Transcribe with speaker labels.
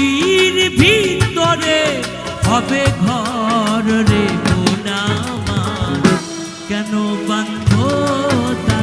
Speaker 1: মাটির ভিতরে হবে ঘর রে বোনা কেন বন্ধ